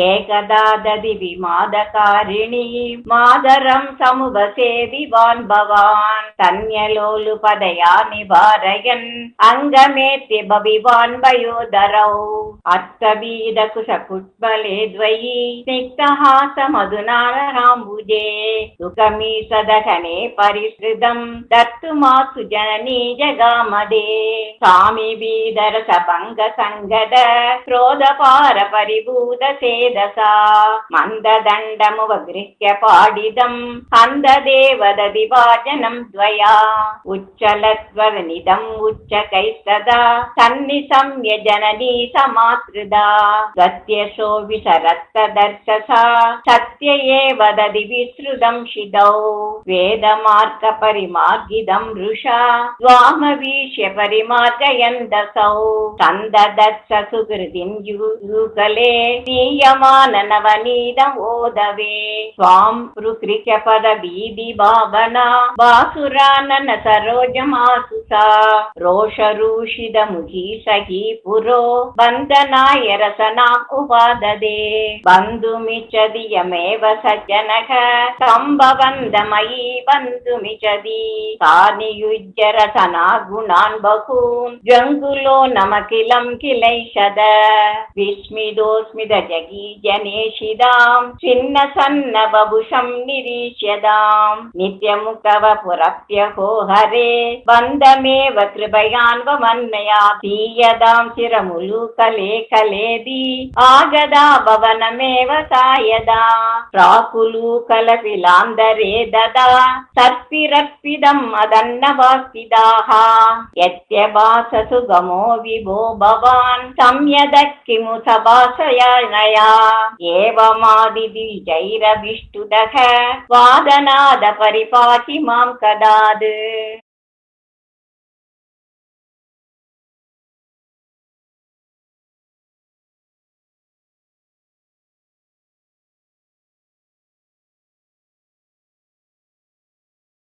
एकदा दधि विमादकारिणी मादरं समुपसेविवान् भवान् तन्यलोलुपदया निवारयन् अङ्गमेत्य भविवान् वयोधरौ अत्तबीदकुशकुट्बले द्वयी निक्तः स मधुनाराम्बुजे सुखमीसदहने परिसृदम् दत्तु जननी जगामदे स्वामि बीधरसभङ्गद क्रोधपारपरिभूदसे బీదర మందదండము వగృహ్య పాడిదం హందదేవదది వాచనం ద్వయా. ఉచ్చలత్వనిదం ఉచ్చకైస్తదా. సన్ని సంయ జననీ సమాతృదా. గత్యశో విసరత్త దర్శసా సత్య ఏవ దది విసృతం శిదౌ. వేదమార్గ పరిమార్గిదం రుషా ద్వామవీష్య పరిమార్గయందసౌ. కందదత్స సుకృతిం యూకలే நித்தமான நவநீதம் ஓதவே சுவாம் ருக்ரிக பத பீதி பாவனா வாசுரானன சரோஜமாசுசா ரோஷரூஷித முகி சகி புரோ बन्दनाय रसनाम् उपाददे बन्धुमिच्छति यमेव सज्जनः तं भवन्दमयी बन्धुमिच्छति तानियुज्य रसना गुणान् बहून् जङ्गुलो नम किलं किलैषद विस्मितोऽस्मित जगी చిన్న సన్న బభుషం నిరీష్యదాం నిత్యముఖవ పురప్యహో హరే బంధమేవ కృపయాన్వమన్నయా తీయదాం చిరములు కలే కలేది ఆగదా భవనమేవ సాయదా ప్రాకులు కలపిలాందరే దదా సర్పిరర్పిదం అదన్నవాస్తిదాహ యత్యవాససు గమో విభో భవాన్ సంయదః కిము సభాసయానయా ఏవమాదిది एवमादिदिजैरविष्टुदः वादनाद परिपाहि माम् कदाद्